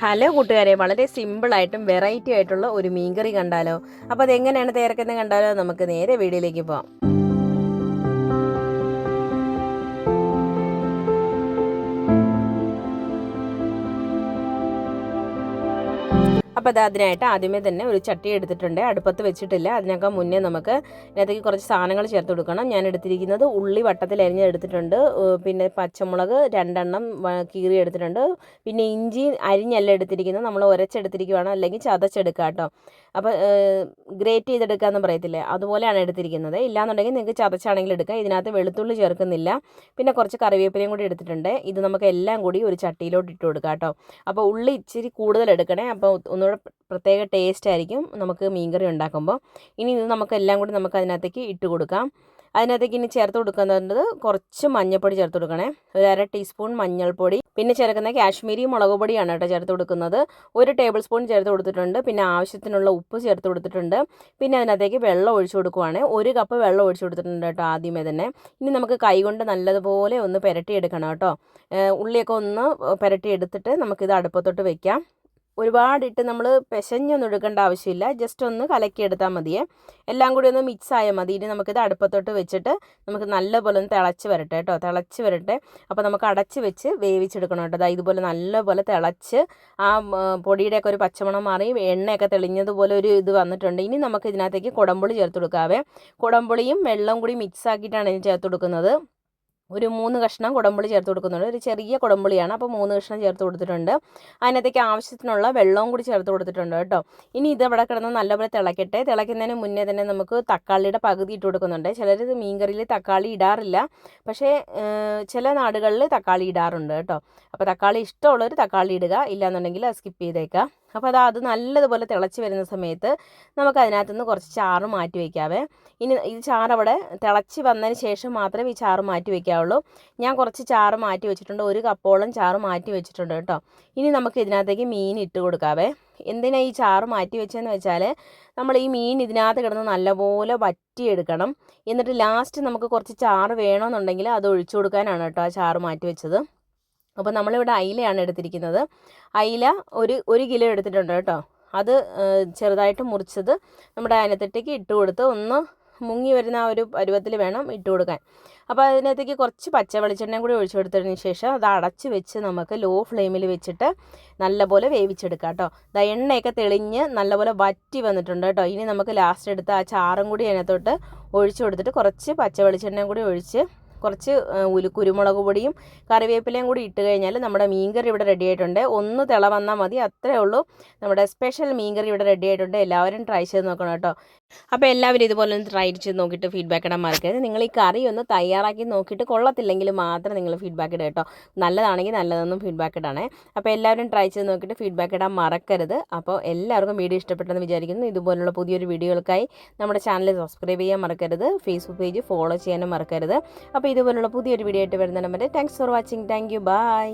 Hello കൂട്ടുകാരെ വളരെ സിമ്പിളായിട്ടും variety ആയിട്ടുള്ള ഒരു മീൻകറി കണ്ടാലോ? അപ്പോൾ അതെങ്ങനെയാണ് തയ്യാറാക്കുന്നത് കണ്ടാലോ? നമുക്ക് നേരെ വീഡിയോയിലേക്ക് പോകാം അപ്പോൾ അത് അതിനായിട്ട് ആദ്യമേ തന്നെ ഒരു ചട്ടി എടുത്തിട്ടുണ്ട്. അടുപ്പത്ത് വെച്ചിട്ടില്ല. അതിനൊക്കെ മുന്നേ നമുക്ക് ഇതിനകത്തേക്ക് കുറച്ച് സാധനങ്ങൾ ചേർത്ത് കൊടുക്കണം. ഞാൻ എടുത്തിരിക്കുന്നത് ഉള്ളി വട്ടത്തിൽ അരിഞ്ഞ് എടുത്തിട്ടുണ്ട്. പിന്നെ പച്ചമുളക് രണ്ടെണ്ണം കീറി എടുത്തിട്ടുണ്ട്. പിന്നെ ഇഞ്ചി അരിഞ്ഞല്ല എടുത്തിരിക്കുന്നത്. നമ്മൾ ഉരച്ചെടുത്തിരിക്കുവാണ് അല്ലെങ്കിൽ ചതച്ചെടുക്കുക കേട്ടോ. അപ്പോൾ ഗ്രേറ്റ് ചെയ്തെടുക്കാമെന്ന് പറയത്തില്ലേ? അതുപോലെയാണ് എടുത്തിരിക്കുന്നത്. ഇല്ലാന്നുണ്ടെങ്കിൽ നിങ്ങൾക്ക് ചതച്ചാണെങ്കിൽ എടുക്കാം. ഇതിനകത്ത് വെളുത്തുള്ളി ചേർക്കുന്നില്ല. പിന്നെ കുറച്ച് കറിവേപ്പിലയും കൂടി എടുത്തിട്ടുണ്ട്. ഇത് നമുക്ക് എല്ലാം കൂടി ഒരു ചട്ടിയിലോട്ട് ഇട്ട് കൊടുക്കാം കേട്ടോ. അപ്പോൾ ഉള്ളി ഇച്ചിരി കൂടുതൽ എടുക്കണേ. അപ്പോൾ ഒന്നുകൂടെ പ്രത്യേക ടേസ്റ്റ് ആയിരിക്കും നമുക്ക് മീൻകറി ഉണ്ടാക്കുമ്പോൾ ഇനി ഇത് നമുക്ക് എല്ലാം കൂടി നമുക്ക് അതിനകത്തേക്ക് ഇട്ട് കൊടുക്കാം. അതിനകത്തേക്ക് ഇനി ചേർത്ത് കൊടുക്കുന്നത് കുറച്ച് മഞ്ഞൾപ്പൊടി ചേർത്ത് കൊടുക്കണേ. ഒരു അര ടീസ്പൂൺ മഞ്ഞൾപ്പൊടി. പിന്നെ ചേർക്കുന്ന കാശ്മീരി മുളക് പൊടിയാണ് കേട്ടോ ചേർത്ത് കൊടുക്കുന്നത്. ഒരു ടേബിൾ സ്പൂൺ ചേർത്ത് കൊടുത്തിട്ടുണ്ട്. പിന്നെ ആവശ്യത്തിനുള്ള ഉപ്പ് ചേർത്ത് കൊടുത്തിട്ടുണ്ട്. പിന്നെ അതിനകത്തേക്ക് വെള്ളം ഒഴിച്ചു കൊടുക്കുവാണ്. ഒരു കപ്പ് വെള്ളം ഒഴിച്ചു കൊടുത്തിട്ടുണ്ട് കേട്ടോ ആദ്യമേ തന്നെ. ഇനി നമുക്ക് കൈകൊണ്ട് നല്ലതുപോലെ ഒന്ന് പുരട്ടിയെടുക്കണം കേട്ടോ. ഉള്ളിയൊക്കെ ഒന്ന് പുരട്ടിയെടുത്തിട്ട് നമുക്കിത് അടുപ്പത്തോട്ട് വെക്കാം. ഒരുപാടിട്ട് നമ്മൾ പെശഞ്ഞൊന്നും എടുക്കേണ്ട ആവശ്യമില്ല. ജസ്റ്റ് ഒന്ന് കലക്കിയെടുത്താൽ മതിയേ. എല്ലാം കൂടി ഒന്ന് മിക്സ് ആയാൽ മതി. ഇനി നമുക്കിത് അടുപ്പത്തോട്ട് വെച്ചിട്ട് നമുക്ക് നല്ലപോലെ ഒന്ന് തിളച്ച് വരട്ടെ കേട്ടോ തിളച്ച് വരട്ടെ. അപ്പോൾ നമുക്ക് അടച്ച് വെച്ച് വേവിച്ചെടുക്കണം കേട്ടോ ദാ ഇതുപോലെ നല്ലപോലെ തിളച്ച് ആ പൊടിയുടെയൊക്കെ ഒരു പച്ചമണം മാറി എണ്ണയൊക്കെ തെളിഞ്ഞതുപോലെ ഒരു ഇത് വന്നിട്ടുണ്ട്. ഇനി നമുക്ക് ഇതിനകത്തേക്ക് കുടംപുളി ചേർത്ത് കൊടുക്കാവേ. കുടംപുളിയും വെള്ളം കൂടി മിക്സ് ആക്കിയിട്ടാണ് ഇതിന് ചേർത്ത് കൊടുക്കുന്നത്. ഒരു മൂന്ന് കഷ്ണം കുടമ്പുളി ചേർത്ത് കൊടുക്കുന്നുണ്ട്. ഒരു ചെറിയ കുടമ്പുളിയാണ് അപ്പോൾ മൂന്ന് കഷ്ണം ചേർത്ത് കൊടുത്തിട്ടുണ്ട്. അതിനകത്തേക്ക് ആവശ്യത്തിനുള്ള വെള്ളവും കൂടി ചേർത്ത് കൊടുത്തിട്ടുണ്ട് കേട്ടോ. ഇനി ഇത് ഇവിടെ കിടന്ന് നല്ലപോലെ തിളക്കട്ടെ. തിളയ്ക്കുന്നതിന് മുന്നേ തന്നെ നമുക്ക് തക്കാളിയുടെ പകുതി ഇട്ട് കൊടുക്കുന്നുണ്ട്. ചിലർ മീൻകറിയിൽ തക്കാളി ഇടാറില്ല. പക്ഷേ ചില നാടുകളിൽ തക്കാളി ഇടാറുണ്ട് കേട്ടോ. അപ്പോൾ തക്കാളി ഇഷ്ടമുള്ളവർ തക്കാളി ഇടുക. ഇല്ലാന്നുണ്ടെങ്കിൽ അത് സ്കിപ്പ് ചെയ്തേക്കാം അപ്പോൾ അത് അത് നല്ലതുപോലെ തിളച്ച് വരുന്ന സമയത്ത് നമുക്ക് അതിനകത്ത് നിന്ന് കുറച്ച് ചാറ് മാറ്റി വയ്ക്കാവേ ഇനി ഈ ചാറ് അവിടെ തിളച്ച് വന്നതിന് ശേഷം മാത്രമേ ഈ ചാറ് മാറ്റി വയ്ക്കാവുള്ളൂ ഞാൻ കുറച്ച് ചാറ് മാറ്റി വെച്ചിട്ടുണ്ട്. ഒരു കപ്പോളം ചാറ് മാറ്റി വെച്ചിട്ടുണ്ട് കേട്ടോ. ഇനി നമുക്ക് ഇതിനകത്തേക്ക് മീൻ ഇട്ട് കൊടുക്കാവേ. എന്തിനാ ഈ ചാറ് മാറ്റി വെച്ചതെന്ന് വെച്ചാൽ നമ്മൾ ഈ മീൻ ഇതിനകത്ത് കിടന്ന് നല്ലപോലെ വറ്റിയെടുക്കണം. എന്നിട്ട് ലാസ്റ്റ് നമുക്ക് കുറച്ച് ചാറ് വേണമെന്നുണ്ടെങ്കിൽ അത് ഒഴിച്ചു കൊടുക്കാനാണ് കേട്ടോ ആ ചാറ് മാറ്റി വെച്ചത്. അപ്പോൾ നമ്മളിവിടെ അയിലയാണ് എടുത്തിരിക്കുന്നത്. അയില ഒരു ഒരു കിലോ എടുത്തിട്ടുണ്ട് കേട്ടോ. അത് ചെറുതായിട്ട് മുറിച്ചത് നമ്മുടെ അതിനകത്തേക്ക് ഇട്ട് കൊടുത്ത് ഒന്ന് മുങ്ങി വരുന്ന ആ ഒരു പരുവത്തിൽ വേണം ഇട്ട് കൊടുക്കാൻ. അപ്പോൾ അതിനകത്തേക്ക് കുറച്ച് പച്ച വെളിച്ചെണ്ണയും കൂടി ഒഴിച്ചു കൊടുത്തതിന് ശേഷം അത് അടച്ച് വെച്ച് നമുക്ക് ലോ ഫ്ലെയിമിൽ വെച്ചിട്ട് നല്ലപോലെ വേവിച്ചെടുക്കാം കേട്ടോ. ദാ എണ്ണയൊക്കെ തെളിഞ്ഞ് നല്ലപോലെ വറ്റി വന്നിട്ടുണ്ട് കേട്ടോ. ഇനി നമുക്ക് ലാസ്റ്റ് എടുത്ത് ആ ചാറും കൂടി അതിനകത്തോട്ട് ഒഴിച്ചു കൊടുത്തിട്ട് കുറച്ച് പച്ച വെളിച്ചെണ്ണയും കൂടി ഒഴിച്ച് കുറച്ച് കുരുമുളക് പൊടിയും കറിവേപ്പിലയും കൂടി ഇട്ട് കഴിഞ്ഞാൽ നമ്മുടെ മീൻകറി ഇവിടെ റെഡി ആയിട്ടുണ്ട്. ഒന്ന് തിള വന്നാൽ മതി. അത്രേ ഉള്ളൂ. നമ്മുടെ സ്പെഷ്യൽ മീൻകറി ഇവിടെ റെഡി ആയിട്ടുണ്ട്. എല്ലാവരും ട്രൈ ചെയ്ത് നോക്കണം കേട്ടോ. അപ്പോൾ എല്ലാവരും ഇതുപോലെ ഒന്ന് ട്രൈ ചെയ്ത് നോക്കിയിട്ട് ഫീഡ്ബാക്ക് ഇടാൻ മറക്കരുത്. നിങ്ങൾ ഈ കറി ഒന്ന് തയ്യാറാക്കി നോക്കിയിട്ട് കൊള്ളത്തില്ലെങ്കിൽ മാത്രം നിങ്ങൾ ഫീഡ്ബാക്ക് ഇടുക കേട്ടോ. നല്ലതാണെങ്കിൽ നല്ലതെന്നും ഫീഡ്ബാക്ക് ഇടണേ. അപ്പോൾ എല്ലാവരും ട്രൈ ചെയ്ത് നോക്കിയിട്ട് ഫീഡ്ബാക്ക് ഇടാൻ മറക്കരുത്. അപ്പോൾ എല്ലാവർക്കും വീഡിയോ ഇഷ്ടപ്പെട്ടെന്ന് വിചാരിക്കുന്നു. ഇതുപോലുള്ള പുതിയൊരു വീഡിയോകൾക്കായി നമ്മുടെ ചാനൽ സബ്സ്ക്രൈബ് ചെയ്യാൻ മറക്കരുത്. ഫേസ്ബുക്ക് പേജ് ഫോളോ ചെയ്യാനും മറക്കരുത്. അപ്പോൾ ഇതുപോലുള്ള പുതിയൊരു വീഡിയോ ആയിട്ട് വരുന്ന വരെ thanks for watching thank you bye